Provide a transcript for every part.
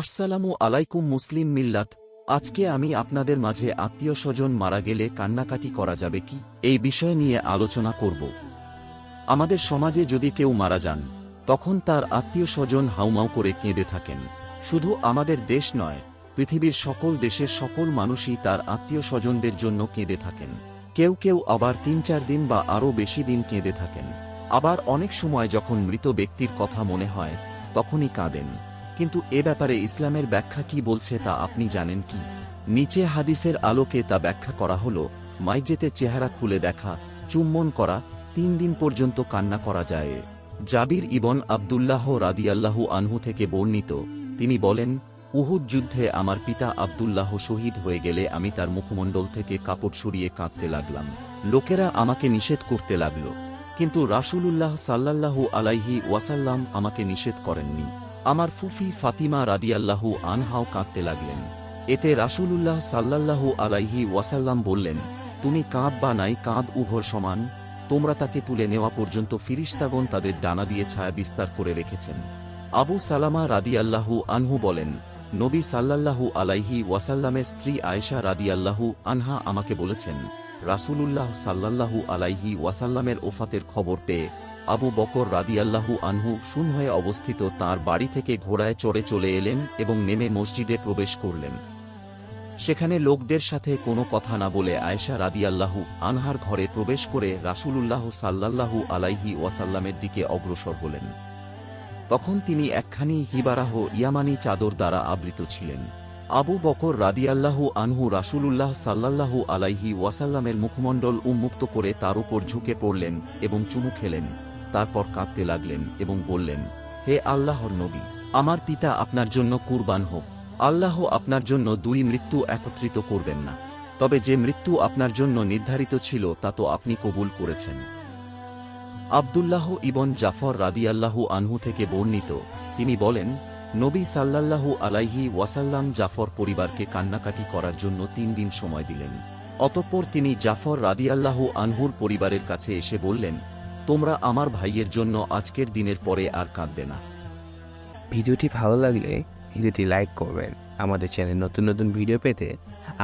আসসালামু আলাইকুম মুসলিম মিল্লাত, আজকে আমি আপনাদের মাঝে আত্মীয় স্বজন মারা গেলে কান্নাকাটি করা যাবে কি? এই বিষয় নিয়ে আলোচনা করব। আমাদের সমাজে যদি কেউ মারা যান, তখন তার আত্মীয় স্বজন হাউমাউ করে কেঁদে থাকেন। শুধু আমাদের দেশ নয়, পৃথিবীর সকল দেশের সকল মানুষই তার আত্মীয় স্বজনদের জন্য কেঁদে থাকেন। কেউ কেউ আবার তিন চার দিন বা আরও বেশি দিন কেঁদে থাকেন। আবার অনেক সময় যখন মৃত ব্যক্তির কথা মনে হয়, তখনই কাঁদেন। কিন্তু এ ব্যাপারে ইসলামের ব্যাখ্যা কি বলছে তা আপনি জানেন কি? নিচে হাদিসের আলোকে তা ব্যাখ্যা করা হল মাইজেতে চেহারা খুলে দেখা, চুম্বন করা, তিন দিন পর্যন্ত কান্না করা যায়। জাবির ইবন আবদুল্লাহ রাদিয়াল্লাহু আনহু থেকে বর্ণিত, তিনি বলেন, উহুদ যুদ্ধে আমার পিতা আবদুল্লাহ শহীদ হয়ে গেলে আমি তার মুখমণ্ডল থেকে কাপড় সরিয়ে কাঁদতে লাগলাম। লোকেরা আমাকে নিষেধ করতে লাগল, কিন্তু রাসূলুল্লাহ সাল্লাল্লাহু আলাইহি ওয়াসাল্লাম আমাকে নিষেধ করেননি। আমার ফুফি ফাতিমা রাদিয়াল্লাহু আনহাও কাঁদতে লাগলেন। এতে রাসূলুল্লাহ সাল্লাল্লাহু আলাইহি ওয়াসাল্লাম বললেন, তুমি কাঁদ বা নাই, কাঁদ উভয় সমান। তোমরা তাকে তুলে নেওয়া পর্যন্ত ফিরিস্তাগণ তাদের ডানা দিয়ে ছায়া বিস্তার করে রেখেছেন। আবু সালামা রাদিয়াল্লাহু আনহু বলেন, নবী সাল্লাল্লাহু আলাইহি ওয়াসাল্লামের স্ত্রী আয়েশা রাদিয়াল্লাহু আনহা আমাকে বলেছেন, রাসূলুল্লাহ সাল্লাল্লাহু আলাইহি ওয়াসাল্লামের ওফাতের খবর পেয়ে আবু বকর রাদিয়াল্লাহু আনহু শুন হয়ে অবস্থিত তার বাড়ি থেকে ঘোড়ায় চড়ে চলে এলেন এবং নেমে মসজিদে প্রবেশ করলেন। সেখানে লোকদের সাথে কোনো কথা না বলে আয়েশা রাদিয়াল্লাহু আনহার ঘরে প্রবেশ করে রাসূলুল্লাহ সাল্লাল্লাহু আলাইহি ওয়াসাল্লামের দিকে অগ্রসর হলেন। তখন তিনি একখানি হিবারাহ ইয়ামানি চাদর দ্বারা আবৃত ছিলেন। আবু বকর রাদিয়াল্লাহু আনহু রাসূলুল্লাহ সাল্লাল্লাহু আলাইহি ওয়াসাল্লামের মুখমণ্ডল উন্মুক্ত করে তার উপর ঝুঁকে পড়লেন এবং চুমু খেলেন। তারপর কাঁদতে লাগলেন এবং বললেন, হে আল্লাহর নবী, আমার পিতা আপনার জন্য কুরবান হোক। আল্লাহ আপনার জন্য দুই মৃত্যু একত্রিত করবেন না। তবে যে মৃত্যু আপনার জন্য নির্ধারিত ছিল, তা তো আপনি কবুল করেছেন। আবদুল্লাহ ইবন জাফর রাদিয়াল্লাহু আনহু থেকে বর্ণিত, তিনি বলেন, নবী সাল্লাল্লাহু আলাইহি ওয়াসাল্লাম জাফর পরিবারকে কান্নাকাটি করার জন্য তিন দিন সময় দিলেন। অতঃপর তিনি জাফর রাদিয়াল্লাহু আনহুর পরিবারের কাছে এসে বললেন তোমরা আমার ভাইয়ের জন্য আজকের দিনের পরে আর কাঁদবে না। ভিডিওটি ভালো লাগলে ভিডিওটি লাইক করবেন। আমাদের চ্যানেল নতুন নতুন ভিডিও পেতে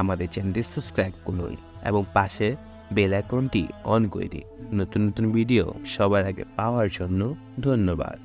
আমাদের চ্যানেলটি সাবস্ক্রাইব করুন এবং পাশে বেল আইকনটি অন করে দিন। নতুন নতুন ভিডিও সবার আগে পাওয়ার জন্য ধন্যবাদ।